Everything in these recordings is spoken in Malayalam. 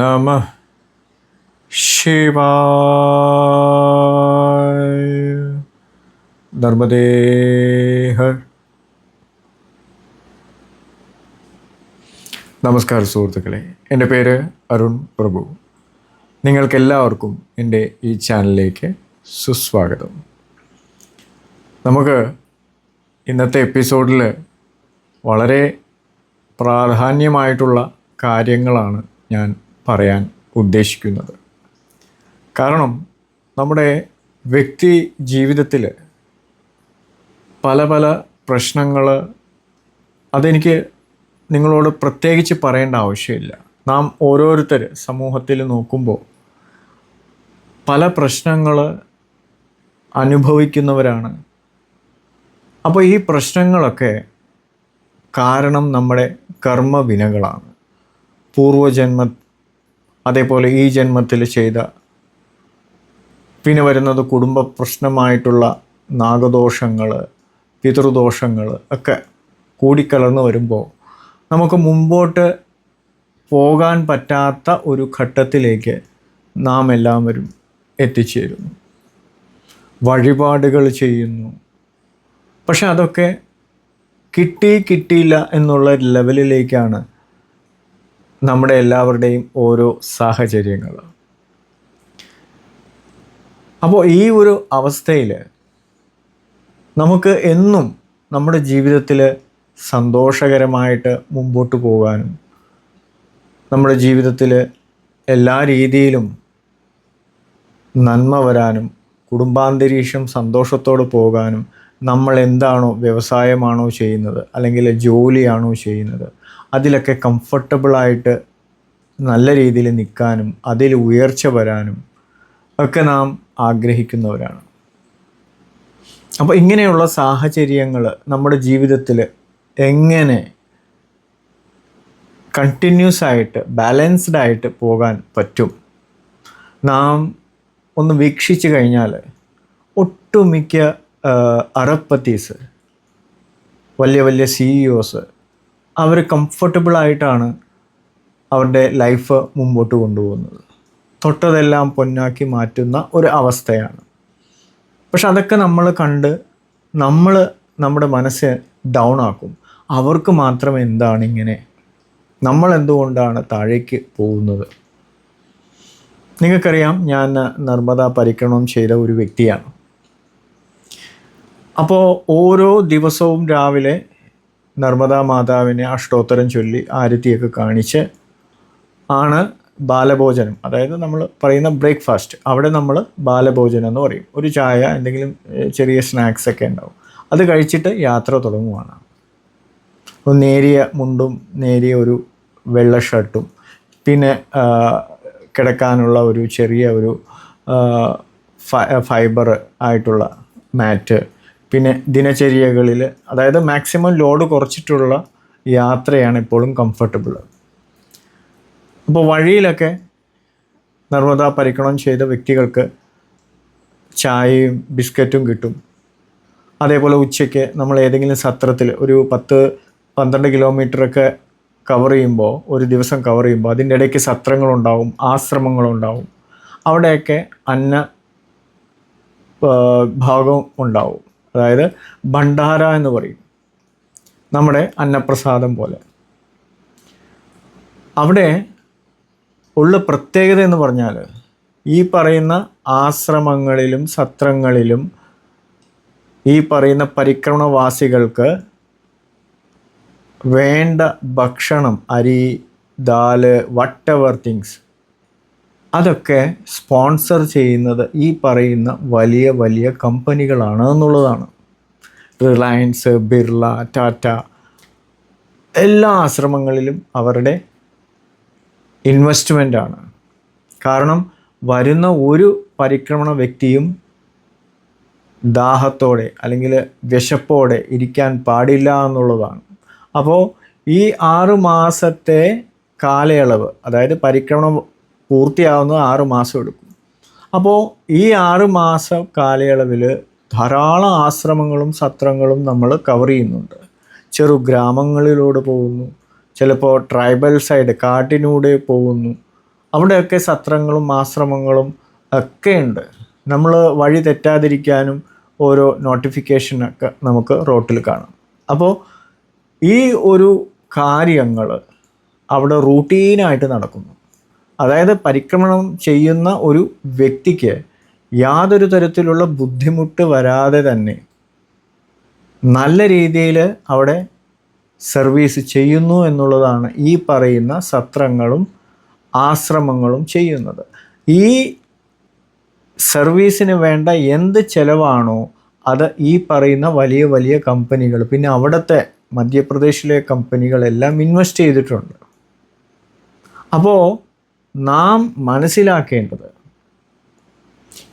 നമ ശിവായ നർമ്മദേഹർ നമസ്കാരം സുഹൃത്തുക്കളെ എന്റെ പേര് അരുൺ പ്രഭു. നിങ്ങൾക്കെല്ലാവർക്കും എന്റെ ഈ ചാനലിലേക്ക് സുസ്വാഗതം. നമുക്ക് ഇന്നത്തെ എപ്പിസോഡിൽ വളരെ പ്രാധാന്യമായിട്ടുള്ള കാര്യങ്ങളാണ് ഞാൻ പറയാൻ ഉദ്ദേശിക്കുന്നത്. കാരണം നമ്മുടെ വ്യക്തി ജീവിതത്തിൽ പല പല പ്രശ്നങ്ങൾ അതെനിക്ക് നിങ്ങളോട് പ്രത്യേകിച്ച് പറയേണ്ട ആവശ്യമില്ല. നാം ഓരോരുത്തർ സമൂഹത്തിൽ നോക്കുമ്പോൾ പല പ്രശ്നങ്ങൾ അനുഭവിക്കുന്നവരാണ്. അപ്പോൾ ഈ പ്രശ്നങ്ങളൊക്കെ കാരണം നമ്മുടെ കർമ്മവിനകളാണ്. പൂർവജന്മ അതേപോലെ ഈ ജന്മത്തിൽ ചെയ്ത പിന്നെ വരുന്നത് കുടുംബ പ്രശ്നമായിട്ടുള്ള നാഗദോഷങ്ങൾ പിതൃദോഷങ്ങൾ ഒക്കെ കൂടിക്കലർന്ന് വരുമ്പോൾ നമുക്ക് മുമ്പോട്ട് പോകാൻ പറ്റാത്ത ഒരു ഘട്ടത്തിലേക്ക് നാം എല്ലാവരും എത്തിച്ചേരുന്നു. വഴിപാടുകൾ ചെയ്യുന്നു. പക്ഷെ അതൊക്കെ കിട്ടി കിട്ടിയില്ല എന്നുള്ള ലെവലിലേക്കാണ് നമ്മുടെ എല്ലാവരുടെയും ഓരോ സാഹചര്യങ്ങൾ. അപ്പോൾ ഈ ഒരു അവസ്ഥയിൽ നമുക്ക് എന്നും നമ്മുടെ ജീവിതത്തിൽ സന്തോഷകരമായിട്ട് മുമ്പോട്ട് പോകാനും നമ്മുടെ ജീവിതത്തിൽ എല്ലാ രീതിയിലും നന്മ വരാനും കുടുംബാന്തരീക്ഷം സന്തോഷത്തോടെ പോകാനും നമ്മൾ എന്താണോ വ്യവസായമാണോ ചെയ്യുന്നത് അല്ലെങ്കിൽ ജോലിയാണോ ചെയ്യുന്നത് അതിലൊക്കെ കംഫർട്ടബിളായിട്ട് നല്ല രീതിയിൽ നിൽക്കാനും അതിൽ ഉയർച്ച വരാനും ഒക്കെ നാം ആഗ്രഹിക്കുന്നവരാണ്. അപ്പോൾ ഇങ്ങനെയുള്ള സാഹചര്യങ്ങൾ നമ്മുടെ ജീവിതത്തിൽ എങ്ങനെ കണ്ടിന്യൂസ് ആയിട്ട് ബാലൻസ്ഡ് ആയിട്ട് പോകാൻ പറ്റും? നാം ഒന്ന് വീക്ഷിച്ചു കഴിഞ്ഞാൽ ഒട്ടുമിക്ക അറപ്പത്തീസ് വലിയ വലിയ സിഇഒസ് അവർ കംഫർട്ടബിളായിട്ടാണ് അവരുടെ ലൈഫ് മുമ്പോട്ട് കൊണ്ടുപോകുന്നത്. തൊട്ടതെല്ലാം പൊന്നാക്കി മാറ്റുന്ന ഒരു അവസ്ഥയാണ്. പക്ഷെ അതൊക്കെ നമ്മൾ കണ്ട് നമ്മൾ നമ്മുടെ മനസ്സ് ഡൗൺ ആക്കും. അവർക്ക് മാത്രം എന്താണ് ഇങ്ങനെ? നമ്മൾ എന്തുകൊണ്ടാണ് താഴേക്ക് പോകുന്നത്? നിങ്ങൾക്കറിയാം ഞാൻ നർമ്മദ പരിക്രമണം ചെയ്ത ഒരു വ്യക്തിയാണ്. അപ്പോൾ ഓരോ ദിവസവും രാവിലെ നർമ്മദാ മാതാവിനെ അഷ്ടോത്തരം ചൊല്ലി ആരതിയൊക്കെ കാണിച്ച് ആണ് ബാലഭോജനം. അതായത് നമ്മൾ പറയുന്ന ബ്രേക്ക്ഫാസ്റ്റ്. അവിടെ നമ്മൾ ബാലഭോജനം എന്ന് പറയും. ഒരു ചായ എന്തെങ്കിലും ചെറിയ സ്നാക്സ് ഒക്കെ ഉണ്ടാവും. അത് കഴിച്ചിട്ട് യാത്ര തുടങ്ങുവാണ്. നേരിയ മുണ്ടും നേരിയ ഒരു വെള്ള ഷർട്ടും പിന്നെ കിടക്കാനുള്ള ഒരു ചെറിയ ഒരു ഫൈബർ ആയിട്ടുള്ള മാറ്റ് പിന്നെ ദിനചര്യകളിൽ അതായത് മാക്സിമം ലോഡ് കുറച്ചിട്ടുള്ള യാത്രയാണ് ഇപ്പോഴും കംഫർട്ടബിൾ അപ്പോൾ വഴിയിലൊക്കെ നർമ്മദ പരിക്രമം ചെയ്ത വ്യക്തികൾക്ക് ചായയും ബിസ്ക്കറ്റും കിട്ടും. അതേപോലെ ഉച്ചയ്ക്ക് നമ്മൾ ഏതെങ്കിലും സത്രത്തിൽ ഒരു പത്ത് പന്ത്രണ്ട് കിലോമീറ്ററൊക്കെ കവർ ചെയ്യുമ്പോൾ ഒരു ദിവസം കവർ ചെയ്യുമ്പോൾ അതിന്റെ ഇടയ്ക്ക് സത്രങ്ങളുണ്ടാവും ആശ്രമങ്ങളുണ്ടാവും. അവിടെയൊക്കെ അന്ന ഭാഗം ഉണ്ടാവും. അതായത് ഭണ്ഡാര എന്ന് പറയും. നമ്മുടെ അന്നപ്രസാദം പോലെ. അവിടെ ഉള്ള പ്രത്യേകത എന്ന് പറഞ്ഞാൽ ഈ പറയുന്ന ആശ്രമങ്ങളിലും സത്രങ്ങളിലും ഈ പറയുന്ന പരിക്രമണവാസികൾക്ക് വേണ്ട ഭക്ഷണം അരി ദാൽ വട്ട് എവർ തിങ്സ് അതൊക്കെ സ്പോൺസർ ചെയ്യുന്നത് ഈ പറയുന്ന വലിയ വലിയ കമ്പനികളാണ് എന്നുള്ളതാണ്. റിലയൻസ് ബിർള ടാറ്റ എല്ലാ ആശ്രമങ്ങളിലും അവരുടെ ഇൻവെസ്റ്റ്മെന്റ് ആണ്. കാരണം വരുന്ന ഒരു പരിക്രമണ വ്യക്തിയും ദാഹത്തോടെ അല്ലെങ്കിൽ വിശപ്പോടെ ഇരിക്കാൻ പാടില്ല എന്നുള്ളതാണ്. അപ്പോൾ ഈ ആറ് മാസത്തെ കാലയളവ് അതായത് പരിക്രമണം പൂർത്തിയാവുന്നത് ആറ് മാസം എടുക്കും. അപ്പോൾ ഈ ആറ് മാസ കാലയളവിൽ ധാരാളം ആശ്രമങ്ങളും സത്രങ്ങളും നമ്മൾ കവർ ചെയ്യുന്നുണ്ട്. ചെറു ഗ്രാമങ്ങളിലൂടെ പോകുന്നു. ചിലപ്പോൾ ട്രൈബൽ സൈഡ് കാട്ടിലൂടെ പോകുന്നു. അവിടെയൊക്കെ സത്രങ്ങളും ആശ്രമങ്ങളും ഒക്കെ ഉണ്ട്. നമ്മൾ വഴി തെറ്റാതിരിക്കാനും ഓരോ നോട്ടിഫിക്കേഷനൊക്കെ നമുക്ക് റോട്ടിൽ കാണാം. അപ്പോൾ ഈ ഒരു കാര്യങ്ങൾ അവിടെ റൂട്ടീനായിട്ട് നടക്കുന്നു. അതായത് പരിക്രമണം ചെയ്യുന്ന ഒരു വ്യക്തിക്ക് യാതൊരു തരത്തിലുള്ള ബുദ്ധിമുട്ട് വരാതെ തന്നെ നല്ല രീതിയിൽ അവിടെ സർവീസ് ചെയ്യുന്നു എന്നുള്ളതാണ് ഈ പറയുന്ന സത്രങ്ങളും ആശ്രമങ്ങളും ചെയ്യുന്നത്. ഈ സർവീസിന് വേണ്ട എന്ത് ചിലവാണോ അത് ഈ പറയുന്ന വലിയ വലിയ കമ്പനികൾ പിന്നെ അവിടുത്തെ മധ്യപ്രദേശിലെ കമ്പനികളെല്ലാം ഇൻവെസ്റ്റ് ചെയ്തിട്ടുണ്ട്. അപ്പോൾ നാം മനസ്സിലാക്കേണ്ടത്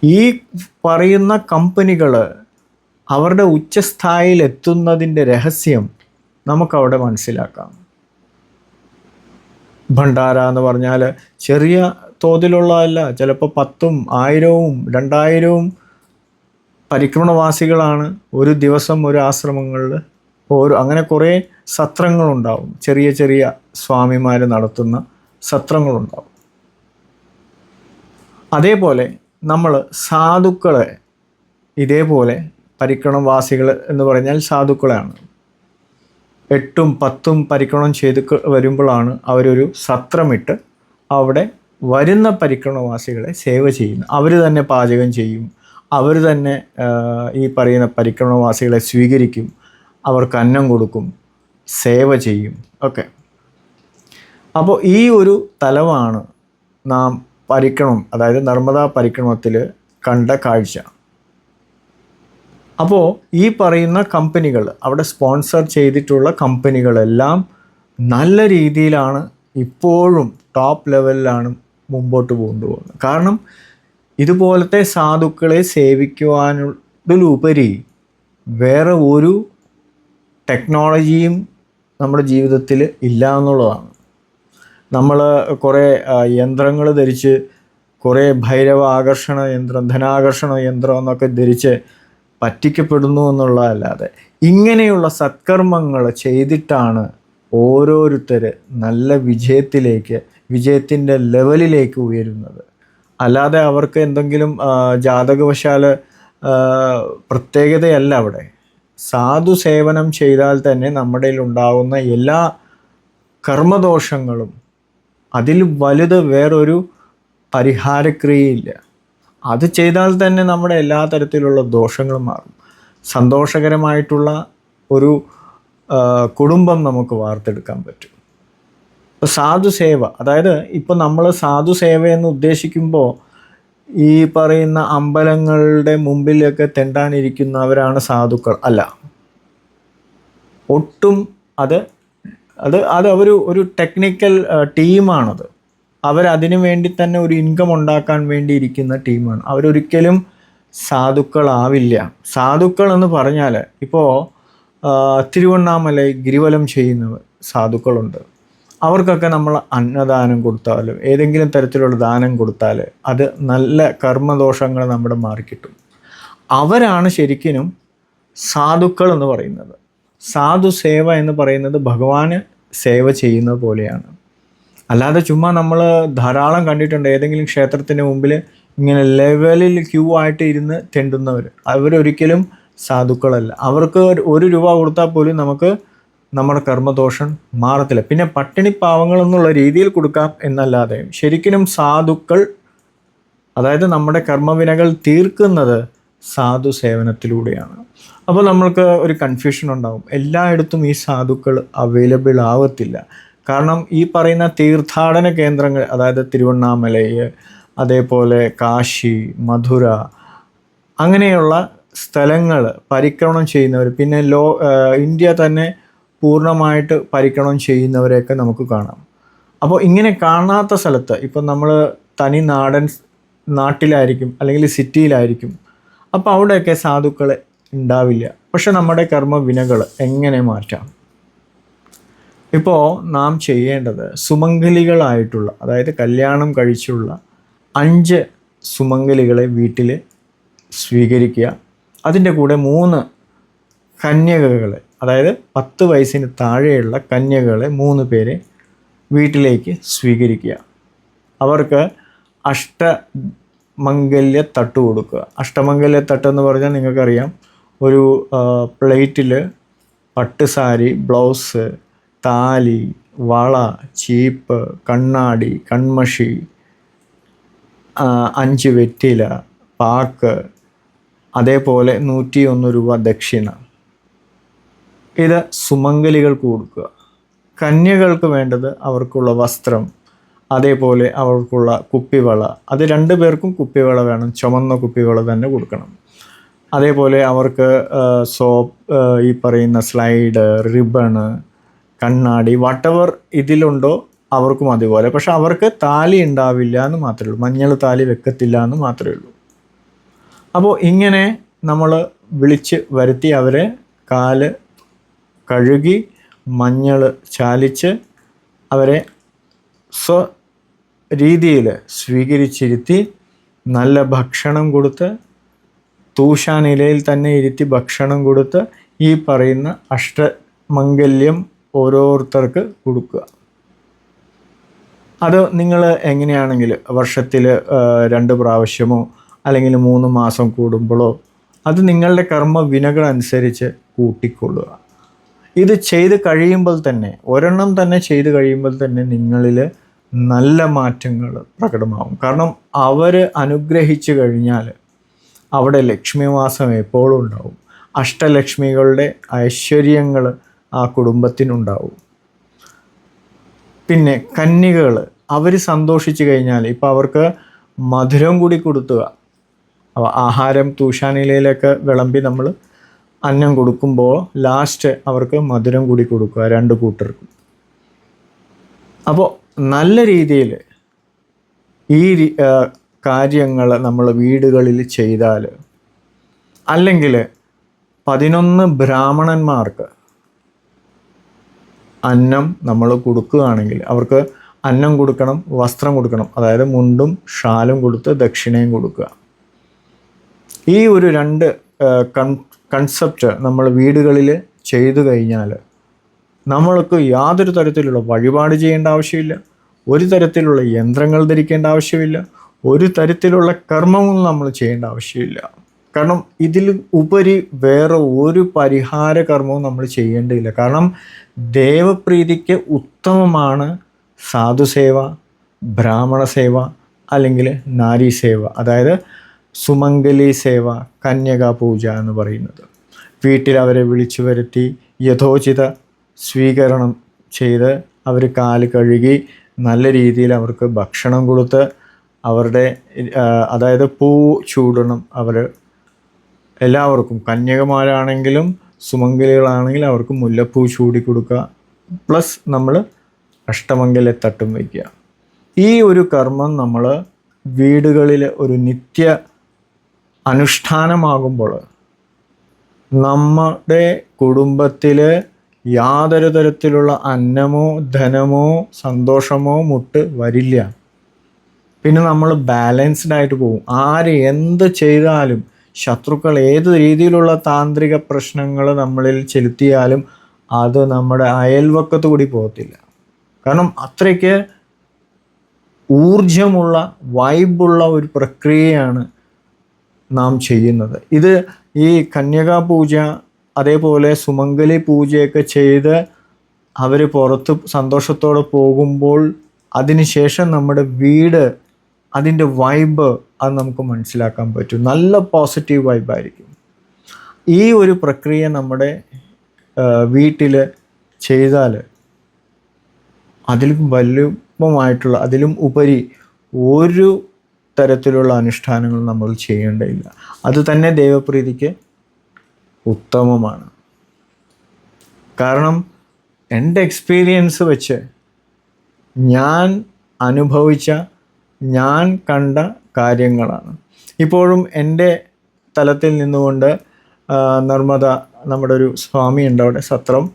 ഈ പറയുന്ന കമ്പനികൾ അവരുടെ ഉച്ചസ്ഥായിൽ എത്തുന്നതിന്റെ രഹസ്യം നമുക്കവിടെ മനസ്സിലാക്കാം. ഭണ്ഡാര എന്ന് പറഞ്ഞാൽ ചെറിയ തോതിലുള്ളതല്ല ചിലപ്പോൾ പത്തും ആയിരവും രണ്ടായിരവും പരിക്രമണവാസികളാണ് ഒരു ദിവസം ഒരു ആശ്രമങ്ങളിൽ ഓരോ അങ്ങനെ കുറേ സത്രങ്ങളുണ്ടാവും. ചെറിയ ചെറിയ സ്വാമിമാർ നടത്തുന്ന സത്രങ്ങളുണ്ടാവും. അതേപോലെ നമ്മൾ സാധുക്കളെ ഇതേപോലെ പരിക്രമവാസികൾ എന്ന് പറഞ്ഞാൽ സാധുക്കളാണ്. എട്ടും പത്തും പരിക്രണം ചെയ്ത് വരുമ്പോഴാണ് അവരൊരു സത്രമിട്ട് അവിടെ വരുന്ന പരിക്രമവാസികളെ സേവ ചെയ്യുന്നു. അവർ തന്നെ പാചകം ചെയ്യും. അവർ തന്നെ ഈ പറയുന്ന പരിക്രമവാസികളെ സ്വീകരിക്കും. അവർക്ക് അന്നം കൊടുക്കും. സേവ ചെയ്യും. ഒക്കെ അപ്പോൾ ഈ ഒരു തലമാണ് നാം പരിക്രമം അതായത് നർമ്മദാ പരിക്രമത്തിൽ കണ്ട കാഴ്ച. അപ്പോൾ ഈ പറയുന്ന കമ്പനികൾ അവിടെ സ്പോൺസർ ചെയ്തിട്ടുള്ള കമ്പനികളെല്ലാം നല്ല രീതിയിലാണ് ഇപ്പോഴും ടോപ്പ് ലെവലിലാണ് മുമ്പോട്ട് കൊണ്ടുപോകുന്നത്. കാരണം ഇതുപോലത്തെ സാധുക്കളെ സേവിക്കുവാനുള്ളതിലുപരി വേറെ ഒരു ടെക്നോളജിയും നമ്മുടെ ജീവിതത്തിൽ ഇല്ല എന്നുള്ളതാണ്. നമ്മൾ കുറേ യന്ത്രങ്ങൾ ധരിച്ച് കുറേ ഭൈരവ ആകർഷണ യന്ത്രം ധനാകർഷണ യന്ത്രം എന്നൊക്കെ ധരിച്ച് പറ്റിക്കപ്പെടുന്നു എന്നുള്ളതല്ലാതെ ഇങ്ങനെയുള്ള സത്കർമ്മങ്ങൾ ചെയ്തിട്ടാണ് ഓരോരുത്തർ നല്ല വിജയത്തിലേക്ക് വിജയത്തിന്റെ ലെവലിലേക്ക് ഉയരുന്നത്. അല്ലാതെ അവർക്ക് എന്തെങ്കിലും ജാതകവശാൽ പ്രത്യേകതയല്ല അവിടെ. സാധു സേവനം ചെയ്താൽ തന്നെ നമ്മുടെ ഉണ്ടാകുന്ന എല്ലാ കർമ്മദോഷങ്ങളും അതിൽ വലുത് വേറൊരു പരിഹാരക്രിയയില്ല. അത് ചെയ്താൽ തന്നെ നമ്മുടെ എല്ലാ തരത്തിലുള്ള ദോഷങ്ങളും മാറും. സന്തോഷകരമായിട്ടുള്ള ഒരു കുടുംബം നമുക്ക് വാർത്തെടുക്കാൻ പറ്റും. ഇപ്പോൾ സാധുസേവ അതായത് ഇപ്പോൾ നമ്മൾ സാധുസേവ എന്ന് ഉദ്ദേശിക്കുമ്പോൾ ഈ പറയുന്ന അമ്പലങ്ങളുടെ മുമ്പിലൊക്കെ തെണ്ടാനിരിക്കുന്നവരാണ് സാധുക്കൾ. അല്ല ഒട്ടും അത് അത് അത് ഒരു ഒരു ടെക്നിക്കൽ ടീമാണത് അവരതിനു വേണ്ടി തന്നെ ഒരു ഇൻകം ഉണ്ടാക്കാൻ വേണ്ടി ഇരിക്കുന്ന ടീമാണ് അവരൊരിക്കലും സാധുക്കളാവില്ല. സാധുക്കൾ എന്ന് പറഞ്ഞാൽ ഇപ്പോൾ തിരുവണ്ണാമല ഗിരിവലം ചെയ്യുന്നവർ സാധുക്കളുണ്ട്. അവർക്കൊക്കെ നമ്മൾ അന്നദാനം കൊടുത്താലും ഏതെങ്കിലും തരത്തിലുള്ള ദാനം കൊടുത്താൽ അത് നല്ല കർമ്മദോഷങ്ങൾ നമ്മുടെ മാറിക്കിട്ടും അവരാണ് ശരിക്കും സാധുക്കൾ എന്ന് പറയുന്നത്. സാധു സേവ എന്ന് പറയുന്നത് ഭഗവാന് സേവ ചെയ്യുന്ന പോലെയാണ്. അല്ലാതെ ചുമ്മാ നമ്മൾ ധാരാളം കണ്ടിട്ടുണ്ട്. ഏതെങ്കിലും ക്ഷേത്രത്തിന് മുമ്പിൽ ഇങ്ങനെ ലെവലിൽ ക്യൂ ആയിട്ട് ഇരുന്ന് തെണ്ടുന്നവർ അവരൊരിക്കലും സാധുക്കളല്ല. അവർക്ക് ഒരു- രൂപ കൊടുത്താൽ പോലും നമുക്ക് നമ്മുടെ കർമ്മദോഷം മാറത്തില്ല. പിന്നെ പട്ടിണി പാവങ്ങൾ എന്നുള്ള രീതിയിൽ കൊടുക്കാം എന്നല്ലാതെ ശരിക്കും സാധുക്കൾ അതായത് നമ്മുടെ കർമ്മവിനകൾ തീർക്കുന്നത് സാധു സേവനത്തിലൂടെയാണ്. അപ്പോൾ നമ്മൾക്ക് ഒരു കൺഫ്യൂഷൻ ഉണ്ടാകും എല്ലായിടത്തും ഈ സാധുക്കൾ അവൈലബിൾ ആവത്തില്ല. കാരണം ഈ പറയുന്ന തീർത്ഥാടന കേന്ദ്രങ്ങൾ അതായത് തിരുവണ്ണാമലയ് അതേപോലെ കാശി മധുര അങ്ങനെയുള്ള സ്ഥലങ്ങൾ പരിക്രമണം ചെയ്യുന്നവർ പിന്നെ ലോ ഇന്ത്യ തന്നെ പൂർണമായിട്ട് പരിക്രമണം ചെയ്യുന്നവരെയൊക്കെ നമുക്ക് കാണാം. അപ്പോൾ ഇങ്ങനെ കാണാത്ത സ്ഥലത്ത് ഇപ്പം നമ്മൾ തനി നാടൻ നാട്ടിലായിരിക്കും അല്ലെങ്കിൽ സിറ്റിയിലായിരിക്കും അപ്പോൾ അവിടെയൊക്കെ സാധുക്കൾ ഉണ്ടാവില്ല. പക്ഷെ നമ്മുടെ കർമ്മ വിനകൾ എങ്ങനെ മാറ്റാം? ഇപ്പോൾ നാം ചെയ്യേണ്ടത് സുമംഗലികളായിട്ടുള്ള അതായത് കല്യാണം കഴിച്ചുള്ള അഞ്ച് സുമംഗലികളെ വീട്ടിൽ സ്വീകരിക്കുക. അതിന്റെ കൂടെ മൂന്ന് കന്യകകളെ അതായത് പത്ത് വയസ്സിന് താഴെയുള്ള കന്യകകളെ മൂന്ന് പേരെ വീട്ടിലേക്ക് സ്വീകരിക്കുക. അവർക്ക് അഷ്ടമംഗല്യ തട്ട് കൊടുക്കുക. അഷ്ടമംഗല്യ തട്ട് എന്ന് പറഞ്ഞാൽ നിങ്ങൾക്കറിയാം ഒരു പ്ലേറ്റിൽ പട്ട് സാരി ബ്ലൗസ് താലി വള ചീപ്പ് കണ്ണാടി കൺമഷി അഞ്ച് വെറ്റില പാക്ക് അതേപോലെ നൂറ്റി ഒന്ന് രൂപ ദക്ഷിണ. ഇത് സുമംഗലികൾക്ക് കൊടുക്കുക. കന്യകൾക്ക് വേണ്ടത് അവർക്കുള്ള വസ്ത്രം അതേപോലെ അവർക്കുള്ള കുപ്പിവള. അത് രണ്ടു പേർക്കും കുപ്പിവള വേണം. ചുമന്ന കുപ്പിവള തന്നെ കൊടുക്കണം. അതേപോലെ അവർക്ക് സോപ്പ് ഈ പറയുന്ന സ്ലൈഡ് റിബണ് കണ്ണാടി വട്ടവർ ഇതിലുണ്ടോ അവർക്കും അതുപോലെ. പക്ഷെ അവർക്ക് താലി ഉണ്ടാവില്ല എന്ന് മാത്രമേ ഉള്ളൂ. മഞ്ഞൾ താലി വെക്കത്തില്ല എന്ന് മാത്രമേ ഉള്ളൂ. അപ്പോൾ ഇങ്ങനെ നമ്മൾ വിളിച്ച് വരുത്തി അവരെ കാൽ കഴുകി മഞ്ഞൾ ചാലിച്ച് അവരെ സ്വ രീതിയിൽ സ്വീകരിച്ചിരുത്തി നല്ല ഭക്ഷണം കൊടുത്ത് തൂഷാനിലയിൽ തന്നെ ഇരുത്തി ഭക്ഷണം കൊടുത്ത് ഈ പറയുന്ന അഷ്ടമംഗല്യം ഓരോരുത്തർക്ക് കൊടുക്കുക. അത് നിങ്ങൾ എങ്ങനെയാണെങ്കിൽ വർഷത്തിൽ രണ്ട് പ്രാവശ്യമോ അല്ലെങ്കിൽ മൂന്ന് മാസം കൂടുമ്പോഴോ അത് നിങ്ങളുടെ കർമ്മ വിനകളനുസരിച്ച് കൂട്ടിക്കൊള്ളുക. ഇത് ചെയ്ത് കഴിയുമ്പോൾ തന്നെ ഒരെണ്ണം തന്നെ ചെയ്ത് കഴിയുമ്പോൾ തന്നെ നിങ്ങളിൽ നല്ല മാറ്റങ്ങൾ പ്രകടമാവും. കാരണം അവർ അനുഗ്രഹിച്ചു കഴിഞ്ഞാൽ അവിടെ ലക്ഷ്മിവാസം എപ്പോഴും ഉണ്ടാവും. അഷ്ടലക്ഷ്മികളുടെ ഐശ്വര്യങ്ങൾ ആ കുടുംബത്തിനുണ്ടാവും പിന്നെ കന്യകൾ അവർ സന്തോഷിച്ചു കഴിഞ്ഞാൽ ഇപ്പോൾ അവർക്ക് മധുരം കൂടി കൊടുത്തുക. ആഹാരം തൂഷാനിലയിലൊക്കെ വിളമ്പി നമ്മൾ അന്നം കൊടുക്കുമ്പോൾ ലാസ്റ്റ് അവർക്ക് മധുരം കൂടി കൊടുക്കുക രണ്ട് കൂട്ടർക്കും. അപ്പോൾ നല്ല രീതിയിൽ ഈ കാര്യങ്ങൾ നമ്മൾ വീടുകളിൽ ചെയ്താൽ അല്ലെങ്കിൽ പതിനൊന്ന് ബ്രാഹ്മണന്മാർക്ക് അന്നം നമ്മൾ കൊടുക്കുകയാണെങ്കിൽ അവർക്ക് അന്നം കൊടുക്കണം വസ്ത്രം കൊടുക്കണം അതായത് മുണ്ടും ഷാലും കൊടുത്ത് ദക്ഷിണയും കൊടുക്കുക. ഈ ഒരു രണ്ട് കൺ കൺസെപ്റ്റ് നമ്മൾ വീടുകളിൽ ചെയ്തു കഴിഞ്ഞാൽ നമ്മൾക്ക് യാതൊരു തരത്തിലുള്ള വഴിപാട് ചെയ്യേണ്ട ആവശ്യമില്ല. ഒരു തരത്തിലുള്ള യന്ത്രങ്ങൾ ധരിക്കേണ്ട ആവശ്യമില്ല. ഒരു തരത്തിലുള്ള കർമ്മവും നമ്മൾ ചെയ്യേണ്ട ആവശ്യമില്ല. കാരണം ഇതിൽ ഉപരി വേറെ ഒരു പരിഹാര കർമ്മവും നമ്മൾ ചെയ്യേണ്ടതില്ല. കാരണം ദേവപ്രീതിക്ക് ഉത്തമമാണ് സാധുസേവ ബ്രാഹ്മണ സേവ അല്ലെങ്കിൽ നാരി സേവ അതായത് സുമംഗലി സേവ കന്യക പൂജ എന്ന് പറയുന്നത്. വീട്ടിൽ അവരെ വിളിച്ചു വരുത്തി യഥോചിത സ്വീകരണം ചെയ്ത് അവർ കാൽ കഴുകി നല്ല രീതിയിൽ അവർക്ക് ഭക്ഷണം കൊടുത്ത് അവരുടെ അതായത് പൂ ചൂടണം അവർ എല്ലാവർക്കും കന്യകമാരാണെങ്കിലും സുമംഗലികളാണെങ്കിലും അവർക്ക് മുല്ലപ്പൂ ചൂടി കൊടുക്കുക. പ്ലസ് നമ്മൾ അഷ്ടമംഗല തട്ടും വയ്ക്കുക. ഈ ഒരു കർമ്മം നമ്മൾ വീടുകളിൽ ഒരു നിത്യ അനുഷ്ഠാനമാകുമ്പോൾ നമ്മുടെ കുടുംബത്തിൽ യാതൊരു തരത്തിലുള്ള അന്നമോ ധനമോ സന്തോഷമോ മുട്ട് വരില്ല. പിന്നെ നമ്മൾ ബാലൻസ്ഡ് ആയിട്ട് പോകും. ആര് എന്ത് ചെയ്താലും ശത്രുക്കൾ ഏത് രീതിയിലുള്ള താന്ത്രിക പ്രശ്നങ്ങൾ നമ്മളിൽ ചെലുത്തിയാലും അത് നമ്മുടെ അയൽവക്കത്ത് കൂടി പോകത്തില്ല. കാരണം അത്രയ്ക്ക് ഊർജമുള്ള വൈബുള്ള ഒരു പ്രക്രിയയാണ് നാം ചെയ്യുന്നത്. ഇത് ഈ കന്യകാ പൂജ അതേപോലെ സുമംഗലി പൂജയൊക്കെ ചെയ്ത് അവർ പുറത്ത് സന്തോഷത്തോടെ പോകുമ്പോൾ അതിനുശേഷം നമ്മുടെ വീട് അതിന്റെ വൈബ് അത് നമുക്ക് മനസ്സിലാക്കാൻ പറ്റും. നല്ല പോസിറ്റീവ് വൈബായിരിക്കും ഈ ഒരു പ്രക്രിയ നമ്മുടെ വീട്ടിൽ ചെയ്താൽ അതിലും വലുപ്പമായിട്ടുള്ള അതിലും ഉപരി ഒരു തരത്തിലുള്ള അനുഷ്ഠാനങ്ങൾ നമ്മൾ ചെയ്യേണ്ടതില്ല. അത് തന്നെ ദൈവപ്രീതിക്ക് ഉത്തമമാണ്. കാരണം എന്റെ എക്സ്പീരിയൻസ് വെച്ച് ഞാൻ അനുഭവിച്ച ഞാൻ കണ്ട കാര്യങ്ങളാണ്. ഇപ്പോഴും എന്റെ തലത്തിൽ നിന്നുകൊണ്ട് നർമ്മദ നമ്മുടെ ഒരു സ്വാമി ഉണ്ട് അവിടെ സത്രം.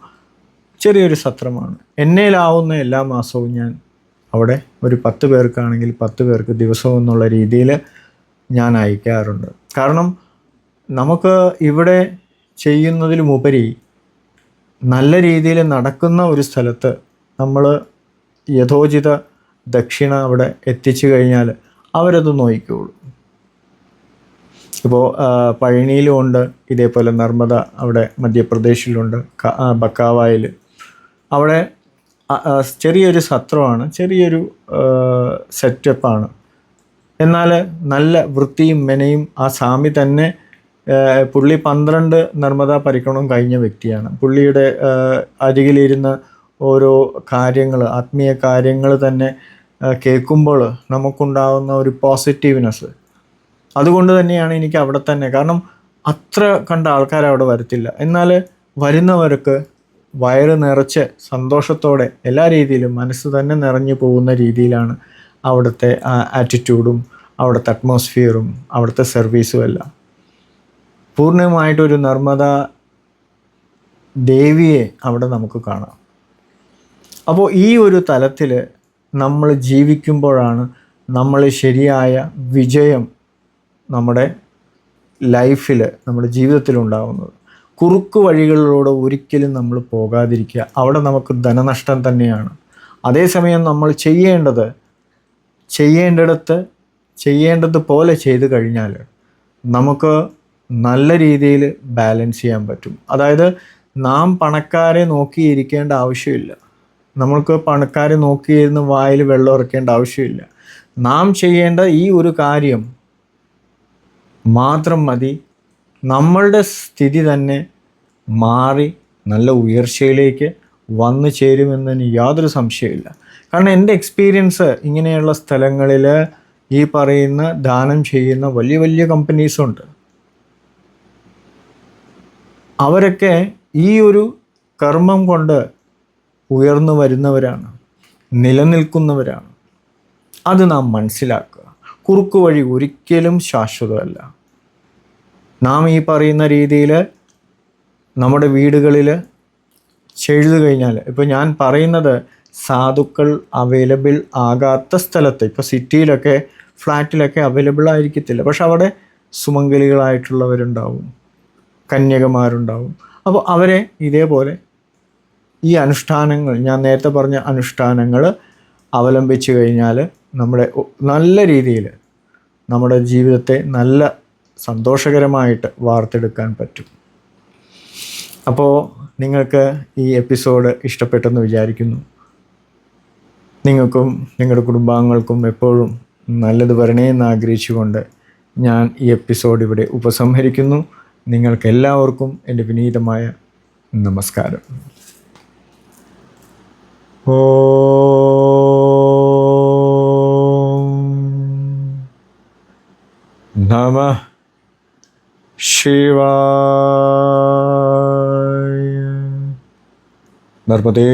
ചെറിയൊരു സത്രമാണ്. എന്നേലാവുന്ന എല്ലാ മാസവും ഞാൻ അവിടെ ഒരു പത്ത് പേർക്കാണെങ്കിൽ പത്ത് പേർക്ക് ദിവസവും എന്നുള്ള രീതിയിൽ ഞാൻ അയക്കാറുണ്ട്. കാരണം നമുക്ക് ഇവിടെ ചെയ്യുന്നതിലുമുപരി നല്ല രീതിയിൽ നടക്കുന്ന ഒരു സ്ഥലത്ത് നമ്മൾ യഥോചിത ദക്ഷിണ അവിടെ എത്തിച്ചു കഴിഞ്ഞാൽ അവരത് നോയിക്കുള്ളൂ ഇപ്പോൾ പഴനിയിലും ഉണ്ട് ഇതേപോലെ നർമ്മദ അവിടെ മധ്യപ്രദേശിലുണ്ട് ബക്കാവായിൽ. അവിടെ ചെറിയൊരു സത്രമാണ് ചെറിയൊരു സെറ്റപ്പാണ് എന്നാൽ നല്ല വൃത്തിയും മെനയും ആ സ്വാമി തന്നെ പുള്ളി പന്ത്രണ്ട് നർമ്മദാ പരിക്രമണം കഴിഞ്ഞ വ്യക്തിയാണ്. പുള്ളിയുടെ അരികിലിരുന്ന് ഓരോ കാര്യങ്ങൾ ആത്മീയ കാര്യങ്ങൾ തന്നെ കേൾക്കുമ്പോൾ നമുക്കുണ്ടാകുന്ന ഒരു പോസിറ്റീവ്നെസ്. അതുകൊണ്ട് തന്നെയാണ് എനിക്ക് അവിടെ തന്നെ. കാരണം അത്ര കണ്ട ആൾക്കാർ അവിടെ വരത്തില്ല. എന്നാൽ വരുന്നവർക്ക് വയറ് നിറച്ച് സന്തോഷത്തോടെ എല്ലാ രീതിയിലും മനസ്സ് തന്നെ നിറഞ്ഞു പോകുന്ന രീതിയിലാണ് അവിടുത്തെ ആറ്റിറ്റ്യൂഡും അവിടുത്തെ അറ്റ്മോസ്ഫിയറും അവിടുത്തെ സർവീസും എല്ലാം. പൂർണമായിട്ടൊരു നർമ്മദ ദേവിയെ അവിടെ നമുക്ക് കാണാം. അപ്പോൾ ഈ ഒരു തലത്തിൽ നമ്മൾ ജീവിക്കുമ്പോഴാണ് നമ്മൾ ശരിയായ വിജയം നമ്മുടെ ലൈഫിൽ നമ്മുടെ ജീവിതത്തിൽ ഉണ്ടാകുന്നത് കുറുക്ക് വഴികളിലൂടെ ഒരിക്കലും നമ്മൾ പോകാതിരിക്കുക. അവിടെ നമുക്ക് ധനനഷ്ടം തന്നെയാണ്. അതേസമയം നമ്മൾ ചെയ്യേണ്ടത് ചെയ്യേണ്ടിടത്ത് ചെയ്യേണ്ടത് പോലെ ചെയ്തു കഴിഞ്ഞാൽ നമുക്ക് നല്ല രീതിയിൽ ബാലൻസ് ചെയ്യാൻ പറ്റും. അതായത് നാം പണക്കാരെ നോക്കിയിരിക്കേണ്ട ആവശ്യമില്ല. നമ്മൾക്ക് പണക്കാരെ നോക്കിയിരുന്ന് വായിൽ വെള്ളം ഇറക്കേണ്ട ആവശ്യമില്ല. നാം ചെയ്യേണ്ട ഈ ഒരു കാര്യം മാത്രം മതി. നമ്മളുടെ സ്ഥിതി തന്നെ മാറി നല്ല ഉയർച്ചയിലേക്ക് വന്നു ചേരുമെന്നതിന് യാതൊരു സംശയമില്ല കാരണം എന്റെ എക്സ്പീരിയൻസ് ഇങ്ങനെയുള്ള സ്ഥലങ്ങളിൽ ഈ പറയുന്ന ദാനം ചെയ്യുന്ന വലിയ വലിയ കമ്പനീസുണ്ട് അവരൊക്കെ ഈ ഒരു കർമ്മം കൊണ്ട് ഉയർന്നു വരുന്നവരാണ് നിലനിൽക്കുന്നവരാണ്. അത് നാം മനസ്സിലാക്കുക. കുറുക്കു വഴി ഒരിക്കലും ശാശ്വതമല്ല. നാം ഈ പറയുന്ന രീതിയിൽ നമ്മുടെ വീടുകളിൽ ചെയ്തു കഴിഞ്ഞാൽ ഇപ്പോൾ ഞാൻ പറയുന്നത് സാധുക്കൾ അവൈലബിൾ ആകാത്ത സ്ഥലത്ത് ഇപ്പോൾ സിറ്റിയിലൊക്കെ ഫ്ലാറ്റിലൊക്കെ അവൈലബിൾ ആയിരിക്കത്തില്ല. പക്ഷെ അവിടെ സുമംഗലികളായിട്ടുള്ളവരുണ്ടാവും. കന്യകമാരുണ്ടാവും. അപ്പോൾ അവരെ ഇതേപോലെ ഈ അനുഷ്ഠാനങ്ങൾ ഞാൻ നേരത്തെ പറഞ്ഞ അനുഷ്ഠാനങ്ങൾ അവലംബിച്ച് കഴിഞ്ഞാൽ നമ്മുടെ നല്ല രീതിയിൽ നമ്മുടെ ജീവിതത്തെ നല്ല സന്തോഷകരമായിട്ട് വാർത്തെടുക്കാൻ പറ്റും. അപ്പോൾ നിങ്ങൾക്ക് ഈ എപ്പിസോഡ് ഇഷ്ടപ്പെട്ടെന്ന് വിചാരിക്കുന്നു. നിങ്ങൾക്കും നിങ്ങളുടെ കുടുംബാംഗങ്ങൾക്കും എപ്പോഴും നല്ലത് വരണേ എന്ന് ആഗ്രഹിച്ചുകൊണ്ട് ഞാൻ ഈ എപ്പിസോഡ് ഇവിടെ ഉപസംഹരിക്കുന്നു. നിങ്ങൾക്ക് എല്ലാവർക്കും എന്റെ വിനീതമായ നമസ്കാരം. ഓ നമ ശിവായ. നർമ്മദേ